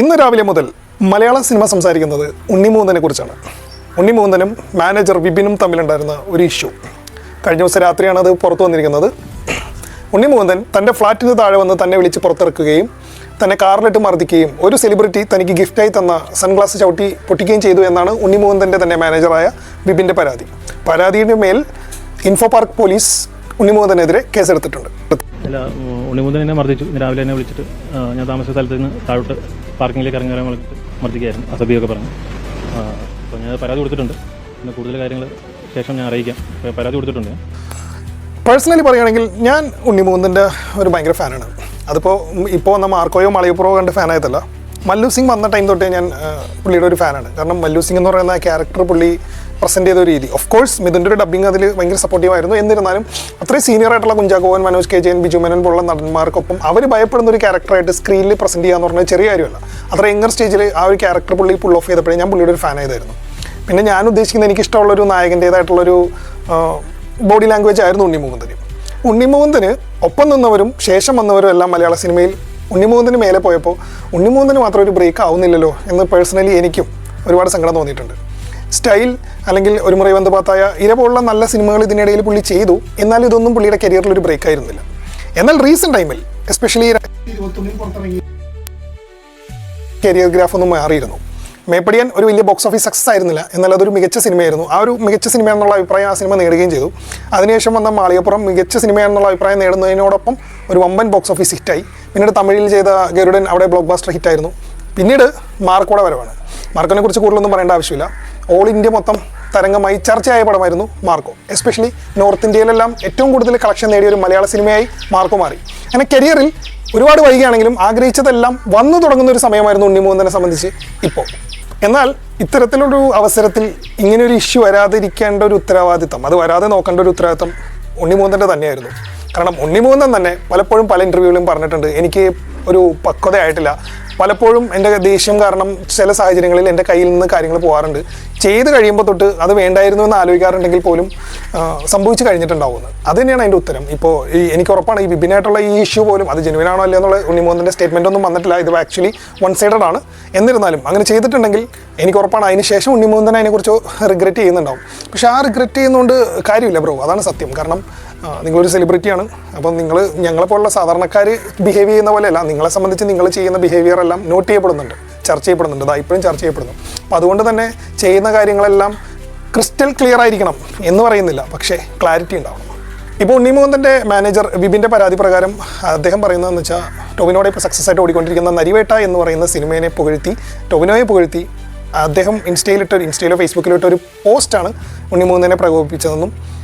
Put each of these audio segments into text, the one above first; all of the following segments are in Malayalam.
ഇന്ന് രാവിലെ മുതൽ മലയാള സിനിമ സംസാരിക്കുന്നത് ഉണ്ണിമൂന്തനെ കുറിച്ചാണ്. ഉണ്ണിമൂന്തനും മാനേജർ വിപിനും തമ്മിലുണ്ടായിരുന്ന ഒരു ഇഷ്യൂ കഴിഞ്ഞ ദിവസം രാത്രിയാണ് അത് പുറത്തു വന്നിരിക്കുന്നത്. ഉണ്ണിമൂന്തൻ തന്റെ ഫ്ലാറ്റിന് താഴെ വന്ന് തന്നെ വിളിച്ച് പുറത്തിറക്കുകയും തന്നെ കാറിലിട്ട് മർദ്ദിക്കുകയും ഒരു സെലിബ്രിറ്റി തനിക്ക് ഗിഫ്റ്റായി തന്ന സൺഗ്ലാസ് ചവിട്ടി പൊട്ടിക്കുകയും ചെയ്തു എന്നാണ് ഉണ്ണിമൂന്തന്റെ തന്നെ മാനേജറായ വിപിന്റെ പരാതി. പരാതിയുടെ മേൽ ഇൻഫോ പാർക്ക് പോലീസ് ഉണ്ണിമൂന്തനെതിരെ കേസെടുത്തിട്ടുണ്ട്. അല്ല ഉണ്ണിമുന്തൻ എന്നെ മർദ്ദിച്ചു. രാവിലെ എന്നെ വിളിച്ചിട്ട് ഞാൻ താമസിച്ച സ്ഥലത്ത് നിന്ന് താഴോട്ട് പാർക്കിങ്ങിലേക്ക് ഇറങ്ങി വരാൻ മർദ്ദിക്കുകയായിരുന്നു അസഭ്യമൊക്കെ പറഞ്ഞു. അപ്പോൾ ഞാൻ പരാതി കൊടുത്തിട്ടുണ്ട്. പിന്നെ കൂടുതൽ കാര്യങ്ങൾ ശേഷം ഞാൻ അറിയിക്കാം. പരാതി കൊടുത്തിട്ടുണ്ട്. പേഴ്സണലി പറയുകയാണെങ്കിൽ ഞാൻ ഉണ്ണിമൂന്നിന്റെ ഒരു ഭയങ്കര ഫാനാണ് അതിപ്പോൾ ഇപ്പോൾ വന്ന മാർക്കോയോ മളയപ്പുറോ കണ്ട് ഫാനായതല്ല മല്ലു സിംഗ് വന്ന ടൈം തൊട്ടേ ഞാൻ പുള്ളിയുടെ ഒരു ഫാനാണ് കാരണം മല്ലു സിംഗ് എന്ന് പറയുന്ന ക്യാരക്ടർ പുള്ളി പ്രസന്റ് ചെയ്ത ഒരു രീതി. ഓഫ് കോഴ്സ് മിഥുന്റെ ഒരു ഡബ്ബിംഗ് അതിൽ ഭയങ്കര സപ്പോർട്ടീവ് ആയിരുന്നു. എന്നിരുന്നാലും അത്രയും സീനിയർ ആയിട്ടുള്ള കുഞ്ചാക്കോവൻ മനോജ് കെ ജയൻ ബിജു മേനൻ പോലുള്ള നടന്മാർക്കൊപ്പം അവർ ഭയപ്പെടുന്ന ഒരു ക്യാരക്ടറായിട്ട് സ്ക്രീനിൽ പ്രസന്റ് ചെയ്യുക എന്ന് പറഞ്ഞാൽ ചെറിയ കാര്യമല്ല. അത്ര യങ്ങർ സ്റ്റേജിൽ ആ ഒരു ക്യാരക്ടർ പുള്ളി പുൾ ഓഫ് ചെയ്തപ്പോഴേ ഞാൻ പുള്ളിയുടെ ഒരു ഫാൻ ആയതായിരുന്നു. പിന്നെ ഞാൻ ഉദ്ദേശിക്കുന്നത് എനിക്ക് ഇഷ്ടമുള്ളൊരു നായകന്റേതായിട്ടുള്ളൊരു ബോഡി ലാംഗ്വേജ് ആയിരുന്നു ഉണ്ണിമുകുന്ദന് ഉണ്ണിമുകുന്ദന് ഒപ്പം നിന്നവരും ശേഷം വന്നവരും എല്ലാം മലയാള സിനിമയിൽ ഉണ്ണിമുകുന്ദന് മേലെ പോയപ്പോൾ ഉണ്ണിമുകുന്ദന് മാത്രം ഒരു ബ്രേക്ക് ആവുന്നില്ലല്ലോ എന്ന് പേഴ്സണലി എനിക്കും ഒരുപാട് സങ്കടം തോന്നിയിട്ടുണ്ട്. സ്റ്റൈൽ അല്ലെങ്കിൽ ഒരു മുറി ബന്ധപാത്തായ ഇര നല്ല സിനിമകൾ ഇതിനിടയിൽ പുള്ളി ചെയ്തു. എന്നാൽ ഇതൊന്നും പുള്ളിയുടെ കരിയറിൽ ഒരു ബ്രേക്ക് ആയിരുന്നില്ല. എന്നാൽ റീസെന്റ് ടൈമിൽ എസ്പെഷ്യലി കരിയർ ഗ്രാഫ് ഒന്ന് മാറിയിരുന്നു. മേപ്പടിയൻ ഒരു വലിയ ബോക്സ് ഓഫീസ് സക്സസ് ആയിരുന്നില്ല. എന്നാൽ അതൊരു മികച്ച സിനിമയായിരുന്നു. ആ ഒരു മികച്ച സിനിമ എന്നുള്ള അഭിപ്രായം ആ സിനിമ നേടുകയും ചെയ്തു. അതിനുശേഷം വന്ന മാളികപ്പുറം മികച്ച സിനിമ എന്നുള്ള അഭിപ്രായം നേടുന്നതിനോടൊപ്പം ഒരു വമ്പൻ ബോക്സ് ഓഫീസ് ഹിറ്റായി പിന്നീട് തമിഴിൽ ചെയ്ത ഗരുഡൻ അവിടെ ബ്ലോക്ക് ബാസ്റ്റർ ഹിറ്റായിരുന്നു പിന്നീട് മാർക്കോടെ വരവാണ്. മാർക്കോനെ കുറിച്ച് കൂടുതലൊന്നും പറയേണ്ട ആവശ്യമില്ല. ഓൾ ഇന്ത്യ മൊത്തം തരംഗമായി ചർച്ചയായ പടമായിരുന്നു മാർക്കോ. എസ്പെഷ്യലി നോർത്ത് ഇന്ത്യയിലെല്ലാം ഏറ്റവും കൂടുതൽ കളക്ഷൻ നേടിയ ഒരു മലയാള സിനിമയായി മാർക്കോ മാറി. അങ്ങനെ കരിയറിൽ ഒരുപാട് വൈകിയാണെങ്കിലും ആഗ്രഹിച്ചതെല്ലാം വന്നു തുടങ്ങുന്ന ഒരു സമയമായിരുന്നു ഉണ്ണിമോഹനെ സംബന്ധിച്ച് ഇപ്പോൾ. എന്നാൽ ഇത്തരത്തിലൊരു അവസരത്തിൽ ഇങ്ങനെ ഒരു ഇഷ്യൂ വരാതിരിക്കേണ്ട ഒരു ഉത്തരവാദിത്തം അത് വരാതെ നോക്കേണ്ട ഒരു ഉത്തരവാദിത്തം ഉണ്ണിമൂന്നന്റെ തന്നെയായിരുന്നു. കാരണം ഉണ്ണിമൂന്നൻ തന്നെ പലപ്പോഴും പല ഇന്റർവ്യൂവിലും പറഞ്ഞിട്ടുണ്ട് എനിക്ക് ഒരു പക്വതയായിട്ടില്ല പലപ്പോഴും എന്റെ ദേഷ്യം കാരണം ചില സാഹചര്യങ്ങളിൽ എന്റെ കയ്യിൽ നിന്ന് കാര്യങ്ങൾ പോകാറുണ്ട് ചെയ്ത് കഴിയുമ്പോൾ തൊട്ട് അത് വേണ്ടായിരുന്നു എന്ന് ആലോചിക്കാറുണ്ടെങ്കിൽ പോലും സംഭവിച്ചു കഴിഞ്ഞിട്ടുണ്ടാവുന്നത് അത് തന്നെയാണ് അതിന്റെ ഉത്തരം. ഇപ്പോൾ ഈ എനിക്ക് ഉറപ്പാണ് ഈ വിഭിന്നായിട്ടുള്ള ഈ ഇഷ്യൂ പോലും അത് ജെനുവിൻ ആണോ അല്ലയോ എന്നുള്ള ഉണ്ണിമോഹന്റെ സ്റ്റേറ്റ്മെന്റ് ഒന്നും വന്നിട്ടില്ല. ഇത് ആക്ച്വലി വൺ സൈഡഡ് ആണ്. എന്നിരുന്നാലും അങ്ങനെ ചെയ്തിട്ടുണ്ടെങ്കിൽ എനിക്ക് ഉറപ്പാണ് അതിന് ശേഷം ഉണ്ണിമോഹൻ തന്നെ അതിനെക്കുറിച്ച് റിഗ്രറ്റ് ചെയ്യുന്നുണ്ടാവും. പക്ഷേ ആ റിഗ്രറ്റ് ചെയ്യുന്നതുകൊണ്ട് കാര്യമില്ല ബ്രോ അതാണ് സത്യം. കാരണം ആ, നിങ്ങളൊരു സെലിബ്രിറ്റിയാണ് അപ്പം നിങ്ങൾ ഞങ്ങളെ ഞങ്ങളെപ്പോലുള്ള സാധാരണക്കാർ ബിഹേവ് ചെയ്യുന്ന പോലെയല്ല. നിങ്ങളെ സംബന്ധിച്ച് നിങ്ങൾ ചെയ്യുന്ന ബിഹേവിയർ എല്ലാം നോട്ട് ചെയ്യപ്പെടുന്നുണ്ട്. ചർച്ച ചെയ്യപ്പെടുന്നുണ്ട്. അതാ ഇപ്പോഴും ചർച്ച ചെയ്യപ്പെടുന്നു. അപ്പം അതുകൊണ്ട് തന്നെ ചെയ്യുന്ന കാര്യങ്ങളെല്ലാം ക്രിസ്റ്റൽ ക്ലിയർ ആയിരിക്കണം എന്ന് പറയുന്നില്ല. പക്ഷേ ക്ലാരിറ്റി ഉണ്ടാവണം. ഇപ്പോൾ ഉണ്ണിമോഹന്തന്റെ മാനേജർ വിബിന്റെ പരാതി പ്രകാരം അദ്ദേഹം പറയുന്നതെന്ന് വെച്ചാൽ ടൊവിനോടെ ഇപ്പോൾ സക്സസ് ആയിട്ട് ഓടിക്കൊണ്ടിരിക്കുന്ന നരിവേട്ട എന്ന് പറയുന്ന സിനിമയെ പുകഴ്ത്തി ടൊവിനോയെ പുകഴ്ത്തി അദ്ദേഹം ഇൻസ്റ്റയിലിട്ട് ഇൻസ്റ്റയിലോ ഫേസ്ബുക്കിലോ ഇട്ട ഒരു പോസ്റ്റാണ് ഉണ്ണിമോഹന്തനെ പ്രകോപിപ്പിച്ചതെന്നും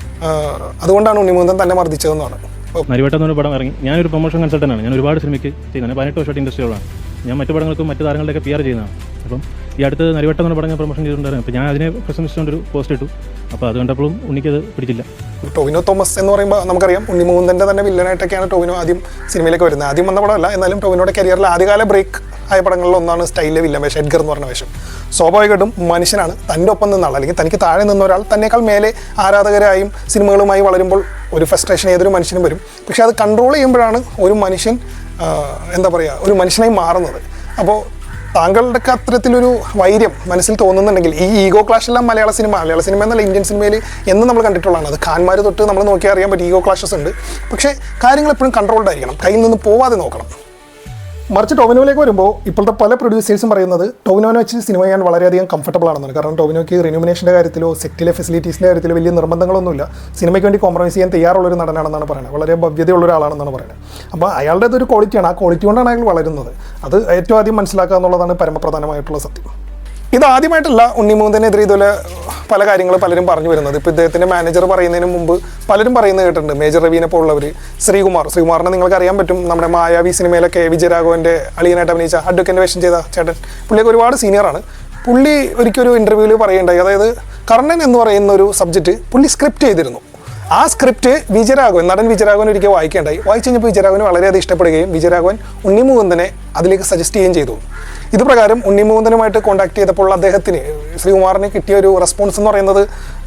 അതുകൊണ്ടാണ് ഉണ്ണിമുകുന്ദൻ തന്നെ മർദ്ദിച്ചതെന്നാണ് അപ്പോൾ നരിവട്ടം എന്നൊരു പടം ഇറങ്ങി. ഞാനൊരു പ്രൊമോഷൻ കൺസൾട്ടന്റാണ് ഞാൻ ഒരുപാട് സിനിമയ്ക്ക് ചെയ്യുന്നത് പതിനെട്ട് വർഷമായിട്ട് ഇൻഡസ്ട്രിയോടാണ് ഞാൻ മറ്റു പടങ്ങൾക്കും മറ്റു താരങ്ങളുടെയൊക്കെ പി ആർ ചെയ്യുന്നതാണ്. അപ്പം ഈ അടുത്ത് നരിവട്ടം എന്ന് പറഞ്ഞ പ്രൊമോഷൻ ചെയ്തിട്ടുണ്ടായിരുന്നു. അപ്പോൾ ഞാൻ അതിനെ പ്രശംസിച്ചുകൊണ്ടൊരു പോസ്റ്റ് ഇട്ടു. അപ്പോൾ അത് കണ്ടപ്പോഴും ഉണ്ണിക്കത് പിടിച്ചില്ല. ടോവിനോ തോമസ് എന്ന് പറയുമ്പോൾ നമുക്കറിയാം ഉണ്ണിമൂന്നന്റെ തന്നെ വില്ലനായിട്ടൊക്കെയാണ് ടോവിനോ ആദ്യം സിനിമയിലേക്ക് വരുന്നത്. ആദ്യം വന്ന പടമല്ല. എന്നാലും ടോവിനോയുടെ കരിയറിൽ ആദ്യകാല ബ്രേക്ക് ആയ പടങ്ങളിൽ ഒന്നാണ് സ്റ്റൈലിലെ വില്ലൻ വേഷം എഡ്ഗർ എന്ന് പറഞ്ഞ വേഷം. സ്വാഭാവികമായിട്ടും മനുഷ്യനാണ് തന്റെ ഒപ്പം നിന്നാൾ അല്ലെങ്കിൽ തനിക്ക് താഴെ നിന്ന ഒരാൾ തന്നേക്കാൾ മേലെ ആരാധകരായും സിനിമകളുമായി വളരുമ്പോൾ ഒരു ഫ്രസ്ട്രേഷൻ ഏതൊരു മനുഷ്യനും വരും. പക്ഷെ അത് കൺട്രോൾ ചെയ്യുമ്പോഴാണ് ഒരു മനുഷ്യൻ എന്താ പറയുക ഒരു മനുഷ്യനായി മാറുന്നത്. അപ്പോൾ താങ്കളുടെ അത്തരത്തിലൊരു വൈര്യം മനസ്സിൽ തോന്നുന്നുണ്ടെങ്കിൽ ഈ ഈഗോ ക്ലാഷ് എല്ലാം മലയാള സിനിമ മലയാള സിനിമ എന്നല്ല ഇന്ത്യൻ സിനിമയിൽ എന്ന് നമ്മൾ കണ്ടിട്ടുള്ളതാണ്. അത് ഖാൻമാർ തൊട്ട് നമ്മൾ നോക്കിയാൽ അറിയാൻ പറ്റും ഈഗോ ക്ലാഷസ് ഉണ്ട്. പക്ഷേ കാര്യങ്ങൾ എപ്പോഴും കൺട്രോൾഡ് ആയിരിക്കണം. കയ്യിൽ നിന്ന് പോവാതെ നോക്കണം. മറിച്ച് ടോവിനോയിലേക്ക് വരുമ്പോൾ ഇപ്പോഴത്തെ പല പ്രൊഡ്യൂസേഴ്സും പറയുന്നത് ടോവിനോനെ വെച്ച് സിനിമ ചെയ്യാൻ വളരെയധികം കംഫർട്ടബിൾ ആണെന്നാണ്. കാരണം ടോവിനോയ്ക്ക് റിനുമിനേഷന്റെ കാര്യത്തിലോ സെറ്റിലെ ഫെസിലിറ്റീസിന്റെ കാര്യത്തിലോ വലിയ നിർബന്ധങ്ങളൊന്നുമില്ല. സിനിമയ്ക്ക് വേണ്ടി കോംപ്രമൈസ് ചെയ്യാൻ തയ്യാറുള്ള ഒരു നടനാണെന്നാണ് പറയുന്നത്. വളരെ ഭവ്യതയുള്ള ഒരാളാണെന്നാണ് പറയുന്നത്. അപ്പോൾ അയാളുടെ ഒരു ക്വാളിറ്റിയാണ് ആ ക്വാളിറ്റി കൊണ്ടാണ് അയാൾ വളരുന്നത്. അത് ഏറ്റവും ആദ്യം മനസ്സിലാക്കുക എന്നുള്ളതാണ് പരമപ്രധാനമായിട്ടുള്ള സത്യം. ഇത് ആദ്യമായിട്ടല്ല ഉണ്ണിമൂന്തനെതിരെ ഇതുപോലെ പല കാര്യങ്ങൾ പലരും പറഞ്ഞു വരുന്നത്. ഇപ്പോൾ ഇദ്ദേഹത്തിന്റെ മാനേജർ പറയുന്നതിന് മുമ്പ് പലരും പറയുന്നത് കേട്ടിട്ടുണ്ട്. മേജർ രവീനെ പോലുള്ളവർ ശ്രീകുമാർ. ശ്രീകുമാറിനെ നിങ്ങൾക്ക് അറിയാൻ പറ്റും. നമ്മുടെ മായാവി സിനിമയിലൊക്കെ വിജയരാഘവന്റെ അളിയനായിട്ട് അഭിനയിച്ച അഡ്വക്കന്റെ വേഷം ചെയ്ത ചേട്ടൻ. പുള്ളിയൊക്കെ ഒരുപാട് സീനിയറാണ് പുള്ളി ഒരിക്കലും ഒരു ഇന്റർവ്യൂവിൽ പറയുണ്ടായി. അതായത് കർണൻ എന്ന് പറയുന്ന ഒരു സബ്ജക്റ്റ് പുള്ളി സ്ക്രിപ്റ്റ് ചെയ്തിരുന്നു. ആ സ്ക്രിപ്റ്റ് വിജയരാഘവൻ നടൻ വിജയരാഘവൻ ഒരിക്കൽ വായിക്കേണ്ടായി. വായിച്ചു കഴിഞ്ഞപ്പോൾ വിജയരാഘവന് വളരെയധികം ഇഷ്ടപ്പെടുകയും വിജയരാഘവൻ ഉണ്ണിമുകുന്ദനെ അതിലേക്ക് സജസ്റ്റ് ചെയ്യുകയും ചെയ്തു. ഇതുപ്രകാരം ഉണ്ണിമുകുന്ദനുമായിട്ട് കോൺടാക്ട് ചെയ്തപ്പോൾ അദ്ദേഹത്തിന് ശ്രീകുമാറിന് കിട്ടിയ ഒരു റെസ്പോൺസ് എന്ന് പറയുന്നത്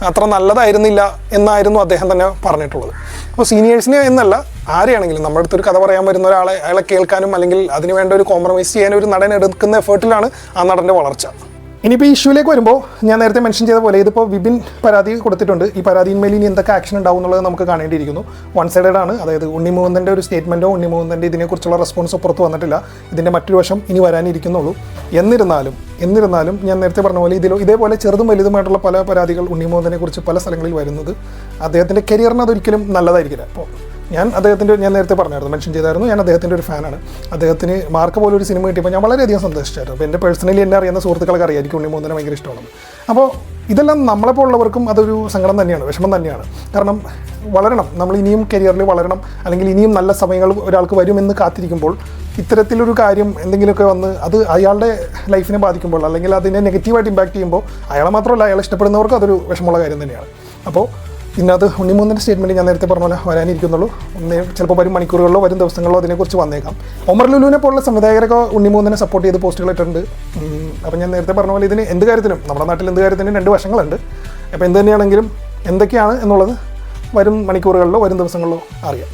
അത്ര നല്ലതായിരുന്നില്ല എന്നായിരുന്നു അദ്ദേഹം തന്നെ പറഞ്ഞിട്ടുള്ളത്. അപ്പോൾ സീനിയേഴ്സിന് എന്നല്ല ആരെയാണെങ്കിലും നമ്മുടെ അടുത്തൊരു കഥ പറയാൻ വരുന്ന ഒരാളെ അയാളെ കേൾക്കാനും അല്ലെങ്കിൽ അതിനുവേണ്ട ഒരു കോംപ്രമൈസ് ചെയ്യാൻ ഒരു നടൻ എടുക്കുന്ന എഫേർട്ടിലാണ് ആ നടന്റെ വളർച്ച. ഇനിയിപ്പോൾ ഇഷ്യൂലേക്ക് വരുമ്പോൾ ഞാൻ നേരത്തെ മെൻഷൻ ചെയ്ത പോലെ ഇതിപ്പോൾ വിബിൻ പരാതി കൊടുത്തിട്ടുണ്ട്. ഈ പരാതിയിന്മേൽ ഇനി എന്തൊക്കെ ആക്ഷൻ ഉണ്ടാവും എന്നുള്ളത് നമുക്ക് കാണേണ്ടിയിരിക്കുന്നു. വൺ സൈഡഡ് ആണ്. അതായത് ഉണ്ണിമുകുന്ദന്റെ ഒരു സ്റ്റേറ്റ്മെന്റോ ഉണ്ണിമുകുന്ദന്റെ ഇതിനെക്കുറിച്ചുള്ള റെസ്പോൺസ് പുറത്ത് വന്നിട്ടില്ല. ഇതിന്റെ മറ്റൊരു വശം ഇനി വരാനിരിക്കുന്നുള്ളൂ. എന്നിരുന്നാലും എന്നിരുന്നാലും ഞാൻ നേരത്തെ പറഞ്ഞ പോലെ ഇതിലോ ഇതേപോലെ ചെറുതും വലുതുമായിട്ടുള്ള പല പരാതികൾ ഉണ്ണിമുകുന്ദനെ കുറിച്ച് പല സ്ഥലങ്ങളിൽ വരുന്നത് അദ്ദേഹത്തിന്റെ കരിയറിന് അതൊരിക്കലും നല്ലതായിരിക്കില്ല. അപ്പോൾ ഞാൻ അദ്ദേഹത്തിന്റെ ഞാൻ നേരത്തെ പറഞ്ഞായിരുന്നു മെൻഷൻ ചെയ്തായിരുന്നു ഞാൻ അദ്ദേഹത്തിന്റെ ഒരു ഫാനാണ് അദ്ദേഹത്തിന് മാർക്ക് പോലെ ഒരു സിനിമ കിട്ടിയപ്പോൾ ഞാൻ വളരെയധികം സന്തോഷിച്ചായിരുന്നു. അപ്പോൾ എന്റെ പേഴ്സണലി എന്നെ അറിയുന്ന സുഹൃത്തുക്കൾക്ക് അറിയാം എനിക്ക് ഉണ്ണിമൂന്നനെ ഭയങ്കര ഇഷ്ടമാണ്. അപ്പോൾ ഇതെല്ലാം നമ്മളെപ്പോലുള്ളവർക്കും അതൊരു സങ്കടം തന്നെയാണ് വിഷമം തന്നെയാണ്. കാരണം വളരണം നമ്മൾ ഇനിയും കരിയറിൽ വളരണം അല്ലെങ്കിൽ ഇനിയും നല്ല സമയങ്ങൾ ഒരാൾക്ക് വരുമെന്ന് കാത്തിരിക്കുമ്പോൾ ഇത്തരത്തിലൊരു കാര്യം എന്തെങ്കിലുമൊക്കെ വന്ന് അത് അയാളുടെ ലൈഫിനെ ബാധിക്കുമ്പോൾ അല്ലെങ്കിൽ അതിനെ നെഗറ്റീവായിട്ട് ഇമ്പാക്റ്റ് ചെയ്യുമ്പോൾ അയാളെ മാത്രമല്ല അയാളെ ഇഷ്ടപ്പെടുന്നവർക്കും അതൊരു വിഷമമുള്ള കാര്യം തന്നെയാണ്. അപ്പോൾ ഇതിനകത്ത് ഉണ്ണിമൂന്നിന്റെ സ്റ്റേറ്റ്മെന്റ് ഞാൻ നേരത്തെ പറഞ്ഞ പോലെ വരാനിരിക്കുന്നുള്ളൂ. ഒന്ന് ചിലപ്പോൾ വരും മണിക്കൂറുകളിലോ വരും ദിവസങ്ങളിലോ അതിനെക്കുറിച്ച് വന്നേക്കാം. ഒമർ ലുലുവിനെ പോലുള്ള സംവിധായകരൊക്കെ ഉണ്ണിമൂന്നിനെ സപ്പോർട്ട് ചെയ്ത് പോസ്റ്റുകൾ ഇട്ടിട്ടുണ്ട്. അപ്പം ഞാൻ നേരത്തെ പറഞ്ഞ പോലെ ഇതിന് എന്ത് കാര്യത്തിനും നമ്മുടെ നാട്ടിൽ എന്ത് കാര്യത്തിനും രണ്ട് വശങ്ങളുണ്ട്. അപ്പോൾ എന്ത് തന്നെയാണെങ്കിലും എന്തൊക്കെയാണ് എന്നുള്ളത് വരും മണിക്കൂറുകളിലോ വരും ദിവസങ്ങളിലോ അറിയാം.